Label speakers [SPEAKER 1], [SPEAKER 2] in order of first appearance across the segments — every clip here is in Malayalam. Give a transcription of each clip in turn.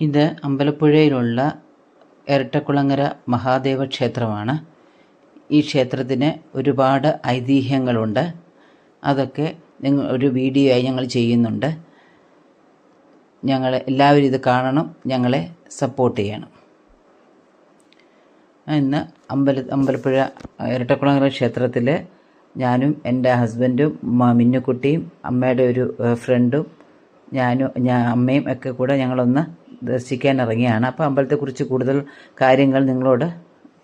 [SPEAKER 1] ഇത് അമ്പലപ്പുഴയിലുള്ള ഇരട്ടക്കുളങ്ങര മഹാദേവ ക്ഷേത്രമാണ്. ഈ ക്ഷേത്രത്തിന് ഒരുപാട് ഐതിഹ്യങ്ങളുണ്ട്. അതൊക്കെ നിങ്ങൾ ഒരു വീഡിയോ ആയി ഞങ്ങൾ ചെയ്യുന്നുണ്ട്. ഞങ്ങൾ എല്ലാവരും ഇത് കാണണം ഞങ്ങളെ സപ്പോർട്ട് ചെയ്യണം. ഇന്ന് അമ്പല അമ്പലപ്പുഴ ഇരട്ടക്കുളങ്ങര ക്ഷേത്രത്തിൽ ഞാനും എന്റെ ഹസ്ബൻഡും മിന്നുക്കുട്ടിയും അമ്മയുടെ ഒരു ഫ്രണ്ടും ഞാനും ഞാൻ അമ്മയും ഒക്കെ കൂടെ ഞങ്ങളൊന്ന് ദർശിക്കാൻ ഇറങ്ങിയാണ് അപ്പോൾ അമ്പലത്തെക്കുറിച്ച് കൂടുതൽ കാര്യങ്ങൾ നിങ്ങളോട്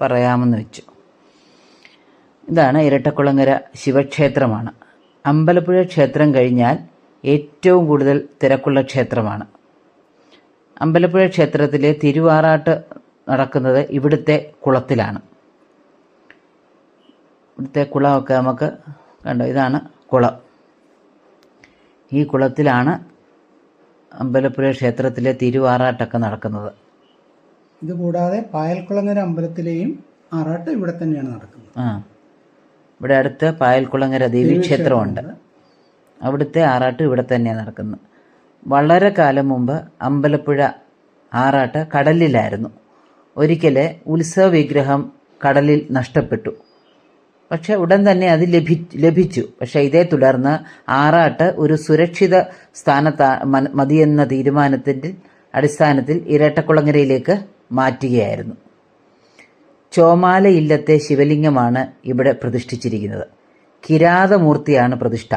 [SPEAKER 1] പറയാമെന്ന് വെച്ചു. ഇതാണ് ഇരട്ടക്കുളങ്ങര ശിവക്ഷേത്രമാണ്. അമ്പലപ്പുഴ ക്ഷേത്രം കഴിഞ്ഞാൽ ഏറ്റവും കൂടുതൽ തിരക്കുള്ള ക്ഷേത്രമാണ്. അമ്പലപ്പുഴ ക്ഷേത്രത്തിലെ തിരുവാറാട്ട് നടക്കുന്നത് ഇവിടുത്തെ കുളത്തിലാണ്. ഇവിടുത്തെ കുളമൊക്കെ നമുക്ക് കണ്ടോ? ഇതാണ് കുളം. ഈ കുളത്തിലാണ് അമ്പലപ്പുഴ ക്ഷേത്രത്തിലെ തിരുവാറാട്ടൊക്കെ നടക്കുന്നത്.
[SPEAKER 2] ഇതുകൂടാതെ പായൽക്കുളങ്ങര അമ്പലത്തിലെയും ആറാട്ട് ഇവിടെ തന്നെയാണ് നടക്കുന്നത്.
[SPEAKER 1] ആ. ഇവിടെ അടുത്ത് പായൽക്കുളങ്ങര ദേവീക്ഷേത്രമുണ്ട് അവിടുത്തെ ആറാട്ട് ഇവിടെ തന്നെയാണ് നടക്കുന്നത്. വളരെ കാലം മുമ്പ് അമ്പലപ്പുഴ ആറാട്ട് കടലിലായിരുന്നു. ഒരിക്കലെ ഉത്സവ വിഗ്രഹം കടലിൽ നഷ്ടപ്പെട്ടു. പക്ഷെ ഉടൻ തന്നെ അത് ലഭി ലഭിച്ചു. പക്ഷെ ഇതേ തുടർന്ന് ആറാട്ട് ഒരു സുരക്ഷിത സ്ഥാനത്ത് മതിയെന്ന തീരുമാനത്തിന്റെ അടിസ്ഥാനത്തിൽ ഇരട്ടക്കുളങ്ങരയിലേക്ക് മാറ്റുകയായിരുന്നു. ചോമാല ഇല്ലത്തെ ശിവലിംഗമാണ് ഇവിടെ പ്രതിഷ്ഠിച്ചിരിക്കുന്നത്. കിരാതമൂർത്തിയാണ് പ്രതിഷ്ഠ.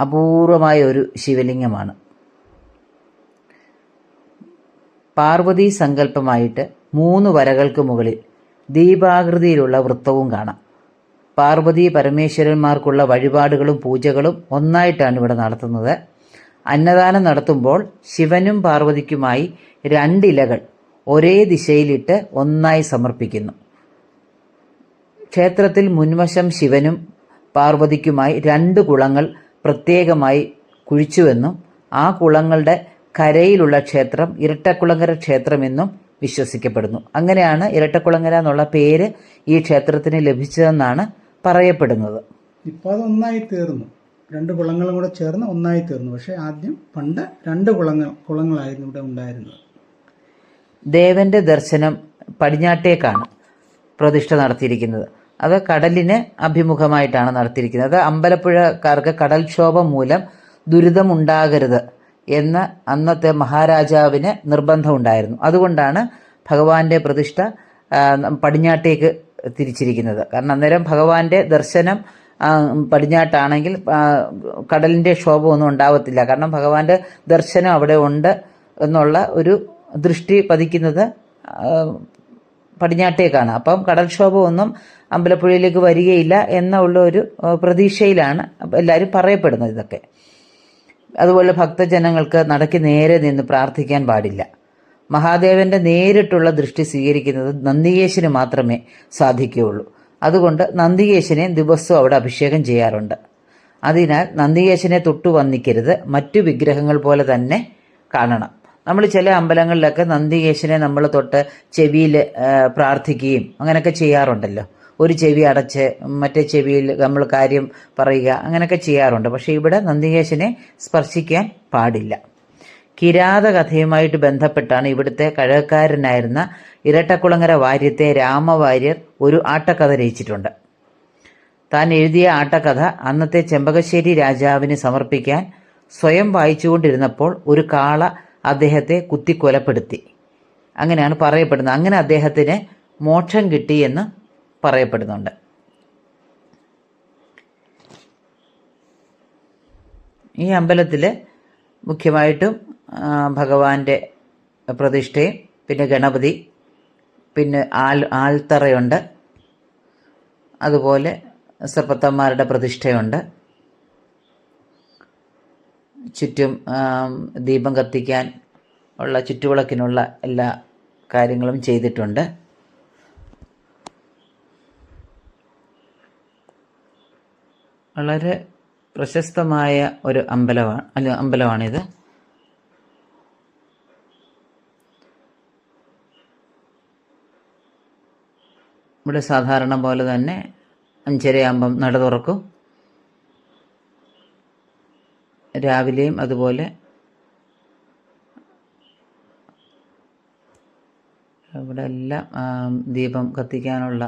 [SPEAKER 1] അപൂർവമായ ഒരു ശിവലിംഗമാണ്. പാർവതി സങ്കല്പമായിട്ട് മൂന്ന് വരകൾക്ക് മുകളിൽ ദീപാകൃതിയിലുള്ള വൃത്തവും കാണാം. പാർവതി പരമേശ്വരന്മാർക്കുള്ള വഴിപാടുകളും പൂജകളും ഒന്നായിട്ടാണ് ഇവിടെ നടത്തുന്നത്. അന്നദാനം നടത്തുമ്പോൾ ശിവനും പാർവതിക്കുമായി രണ്ടിലകൾ ഒരേ ദിശയിലിട്ട് ഒന്നായി സമർപ്പിക്കുന്നു. ക്ഷേത്രത്തിൽ മുൻവശം ശിവനും പാർവതിക്കുമായി രണ്ട് കുളങ്ങൾ പ്രത്യേകമായി കുഴിച്ചുവെന്നും ആ കുളങ്ങളുടെ കരയിലുള്ള ക്ഷേത്രം ഇരട്ടക്കുളങ്ങര ക്ഷേത്രമെന്നും വിശ്വസിക്കപ്പെടുന്നു. അങ്ങനെയാണ് ഇരട്ടക്കുളങ്ങര എന്നുള്ള പേര് ഈ ക്ഷേത്രത്തിന് ലഭിച്ചതെന്നാണ് പറയപ്പെടുന്നത്.
[SPEAKER 2] ഇപ്പോൾ അത് ഒന്നായി തീർന്നു. രണ്ട് കുളങ്ങളും കൂടെ ചേർന്ന് ഒന്നായി തീർന്നു. പക്ഷേ ആദ്യം പണ്ട് രണ്ട് കുളങ്ങൾ കുളങ്ങളായിരുന്നു ഇവിടെ ഉണ്ടായിരുന്നത്.
[SPEAKER 1] ദേവന്റെ ദർശനം പടിഞ്ഞാട്ടേക്കാണ് പ്രതിഷ്ഠ നടത്തിയിരിക്കുന്നത്. അത് കടലിന് അഭിമുഖമായിട്ടാണ് നടത്തിയിരിക്കുന്നത്. അത് അമ്പലപ്പുഴക്കാർക്ക് കടൽക്ഷോഭം മൂലം ദുരിതമുണ്ടാകരുത് എന്ന് അന്നത്തെ മഹാരാജാവിന് നിർബന്ധമുണ്ടായിരുന്നു അതുകൊണ്ടാണ് ഭഗവാന്റെ പ്രതിഷ്ഠ പടിഞ്ഞാട്ടേക്ക് തിരിച്ചിരിക്കുന്നത്. കാരണം അന്നേരം ഭഗവാന്റെ ദർശനം പടിഞ്ഞാട്ടാണെങ്കിൽ കടലിന്റെ ക്ഷോഭമൊന്നും ഉണ്ടാവത്തില്ല. കാരണം ഭഗവാന്റെ ദർശനം അവിടെ ഉണ്ട് എന്നുള്ള ഒരു ദൃഷ്ടി പതിക്കുന്നത് പടിഞ്ഞാട്ടേക്കാണ്. അപ്പം കടൽക്ഷോഭമൊന്നും അമ്പലപ്പുഴയിലേക്ക് വരികയില്ല എന്നുള്ള ഒരു പ്രതീക്ഷയിലാണ് എല്ലാവരും പറയപ്പെടുന്നത് ഇതൊക്കെ. അതുപോലെ ഭക്തജനങ്ങൾക്ക് നടക്കി നേരെ നിന്ന് പ്രാർത്ഥിക്കാൻ പാടില്ല. മഹാദേവന്റെ നേരിട്ടുള്ള ദൃഷ്ടി സ്വീകരിക്കുന്നത് നന്ദികേശന് മാത്രമേ സാധിക്കുകയുള്ളൂ. അതുകൊണ്ട് നന്ദികേശനെ ദിവസവും അവിടെ അഭിഷേകം ചെയ്യാറുണ്ട്. അതിനാൽ നന്ദികേശനെ തൊട്ടു വന്നിക്കരുത്. മറ്റു വിഗ്രഹങ്ങൾ പോലെ തന്നെ കാണണം. നമ്മൾ ചില അമ്പലങ്ങളിലൊക്കെ നന്ദികേശനെ നമ്മൾ തൊട്ട് ചെവിയിൽ പ്രാർത്ഥിക്കുകയും അങ്ങനെയൊക്കെ ചെയ്യാറുണ്ടല്ലോ. ഒരു ചെവി അടച്ച് മറ്റേ ചെവിയിൽ നമ്മൾ കാര്യം പറയുക അങ്ങനെയൊക്കെ ചെയ്യാറുണ്ട്. പക്ഷേ ഇവിടെ നന്ദികേശനെ സ്പർശിക്കാൻ പാടില്ല. കിരാത കഥയുമായിട്ട് ബന്ധപ്പെട്ടാണ് ഇവിടുത്തെ കഴകക്കാരനായിരുന്ന ഇരട്ടക്കുളങ്ങര വാര്യത്തെ രാമവാര്യർ ഒരു ആട്ടക്കഥ രചിച്ചിട്ടുണ്ട്. താൻ എഴുതിയ ആട്ടക്കഥ അന്നത്തെ ചെമ്പകശ്ശേരി രാജാവിന് സമർപ്പിക്കാൻ സ്വയം വായിച്ചുകൊണ്ടിരുന്നപ്പോൾ ഒരു കാള അദ്ദേഹത്തെ കുത്തിക്കൊലപ്പെടുത്തി. അങ്ങനെയാണ് പറയപ്പെടുന്നത്. അങ്ങനെ അദ്ദേഹത്തിന് മോക്ഷം കിട്ടി എന്ന് പറയപ്പെടുന്നുണ്ട്. ഈ അമ്പലത്തിൽ മുഖ്യമായിട്ടും ഭഗവാന്റെ പ്രതിഷ്ഠയും പിന്നെ ഗണപതി പിന്നെ ആൽ ആൽത്തറയുണ്ട്. അതുപോലെ സർപ്പത്തന്മാരുടെ പ്രതിഷ്ഠയുണ്ട്. ചുറ്റും ദീപം കത്തിക്കാൻ ഉള്ള ചുറ്റുവിളക്കിനുള്ള എല്ലാ കാര്യങ്ങളും ചെയ്തിട്ടുണ്ട്. വളരെ പ്രശസ്തമായ ഒരു അമ്പലമാണ് അല്ല അമ്പലമാണിത്. ഇവിടെ സാധാരണ പോലെ തന്നെ അഞ്ചരയാകുമ്പം നട തുറക്കും. രാവിലെയും അതുപോലെ ഇവിടെ എല്ലാം ദീപം കത്തിക്കാനുള്ള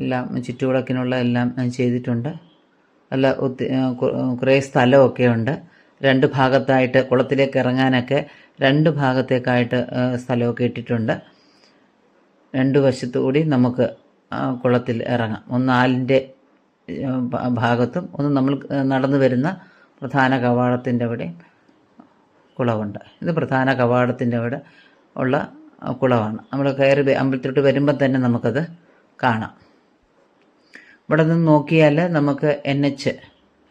[SPEAKER 1] എല്ലാം ചുറ്റുവിളക്കിനുള്ള എല്ലാം ചെയ്തിട്ടുണ്ട്. നല്ല ഒത്തി കുറേ സ്ഥലമൊക്കെ ഉണ്ട്. രണ്ട് ഭാഗത്തായിട്ട് കുളത്തിലേക്ക് ഇറങ്ങാനൊക്കെ രണ്ട് ഭാഗത്തേക്കായിട്ട് സ്ഥലമൊക്കെ ഇട്ടിട്ടുണ്ട്. രണ്ട് വശത്തു കൂടി നമുക്ക് കുളത്തിൽ ഇറങ്ങാം. ഒന്ന് ആലിന്റെ ഭാഗത്തും ഒന്ന് നമ്മൾ നടന്നു വരുന്ന പ്രധാന കവാടത്തിന്റെ അവിടെ കുളമുണ്ട്. ഇത് പ്രധാന കവാടത്തിന്റെ അവിടെ ഉള്ള കുളമാണ്. നമ്മൾ കയറി അമ്പലത്തിലോട്ട് വരുമ്പോൾ തന്നെ നമുക്കത് കാണാം. ഇവിടെ നിന്ന് നോക്കിയാൽ നമുക്ക് എൻ എച്ച്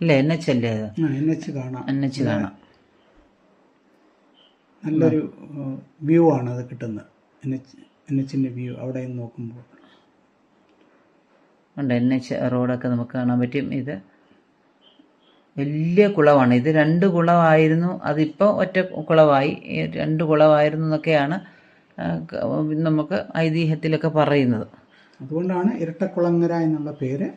[SPEAKER 1] അല്ലേ? എൻ എച്ച് അല്ലേ അത്?
[SPEAKER 2] എൻ എച്ച് കാണാം.
[SPEAKER 1] എൻ എച്ച് കാണാം.
[SPEAKER 2] നല്ലൊരു വ്യൂ ആണ് അത് കിട്ടുന്നത്. എൻ എച്ച് എൻ എച്ചിന്റെ വ്യൂ അവിടെ നിന്ന് നോക്കുമ്പോൾ.
[SPEAKER 1] ഉണ്ട്? എൻ എച്ച് റോഡൊക്കെ നമുക്ക് കാണാൻ പറ്റും. ഇത് വലിയ കുളമാണ്. ഇത് രണ്ട് കുളമായിരുന്നു. അതിപ്പോൾ ഒറ്റ കുളമായി. രണ്ട് കുളമായിരുന്നു എന്നൊക്കെയാണ് നമുക്ക് ഐതിഹ്യത്തിലൊക്കെ പറയുന്നത്.
[SPEAKER 2] അതുകൊണ്ടാണ് ഇരട്ടക്കുളങ്ങര എന്നുള്ള പേര്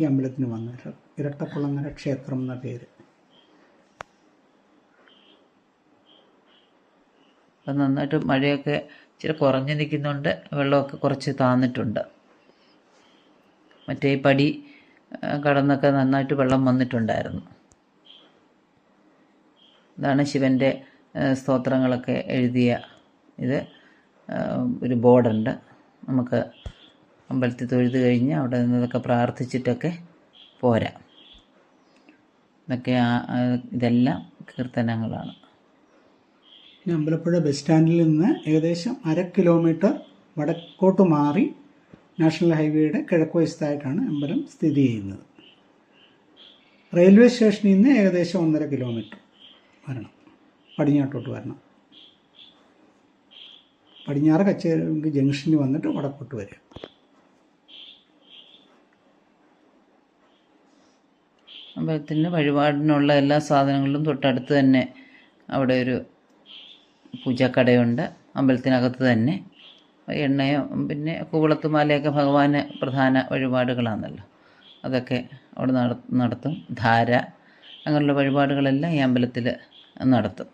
[SPEAKER 2] ഈ അമ്പലത്തിന് വന്നത്. ഇരട്ടക്കുളങ്ങര ക്ഷേത്രം എന്ന പേര്.
[SPEAKER 1] അപ്പം നന്നായിട്ട് മഴയൊക്കെ ഇച്ചിരി കുറഞ്ഞു നിൽക്കുന്നുണ്ട്. വെള്ളമൊക്കെ കുറച്ച് താന്നിട്ടുണ്ട്. മറ്റേ പടി കടന്നൊക്കെ നന്നായിട്ട് വെള്ളം വന്നിട്ടുണ്ടായിരുന്നു. ഇതാണ് ശിവന്റെ സ്തോത്രങ്ങളൊക്കെ എഴുതിയ ഇത്. ഒരു ബോർഡുണ്ട്. നമുക്ക് അമ്പലത്തിൽ തൊഴുത് കഴിഞ്ഞ് അവിടെ നിന്നതൊക്കെ പ്രാർത്ഥിച്ചിട്ടൊക്കെ പോരാം. ഇതൊക്കെ ഇതെല്ലാം കീർത്തനങ്ങളാണ്.
[SPEAKER 2] അമ്പലപ്പുഴ ബസ് സ്റ്റാൻഡിൽ നിന്ന് ഏകദേശം അര കിലോമീറ്റർ വടക്കോട്ട് മാറി നാഷണൽ ഹൈവേയുടെ കിഴക്കുവശത്തായിട്ടാണ് അമ്പലം സ്ഥിതി ചെയ്യുന്നത്. റെയിൽവേ സ്റ്റേഷനിൽ നിന്ന് ഏകദേശം ഒന്നര കിലോമീറ്റർ വരണം. പടിഞ്ഞാട്ടോട്ട് വരണം. പടിഞ്ഞാറ് കച്ചേരി ജംഗ്ഷനിൽ വന്നിട്ട് വടക്കോട്ട് വരിക.
[SPEAKER 1] അമ്പലത്തിന് വഴിപാടിനുള്ള എല്ലാ സാധനങ്ങളും തൊട്ടടുത്ത് തന്നെ അവിടെ ഒരു പൂജാക്കടയുണ്ട്. അമ്പലത്തിനകത്ത് തന്നെ എണ്ണയും പിന്നെ കൂവളത്തുമാലയൊക്കെ ഭഗവാന് പ്രധാന വഴിപാടുകളാണല്ലോ. അതൊക്കെ അവിടെ നട നടത്തും. ധാര അങ്ങനെയുള്ള വഴിപാടുകളെല്ലാം ഈ അമ്പലത്തിൽ നടത്തും.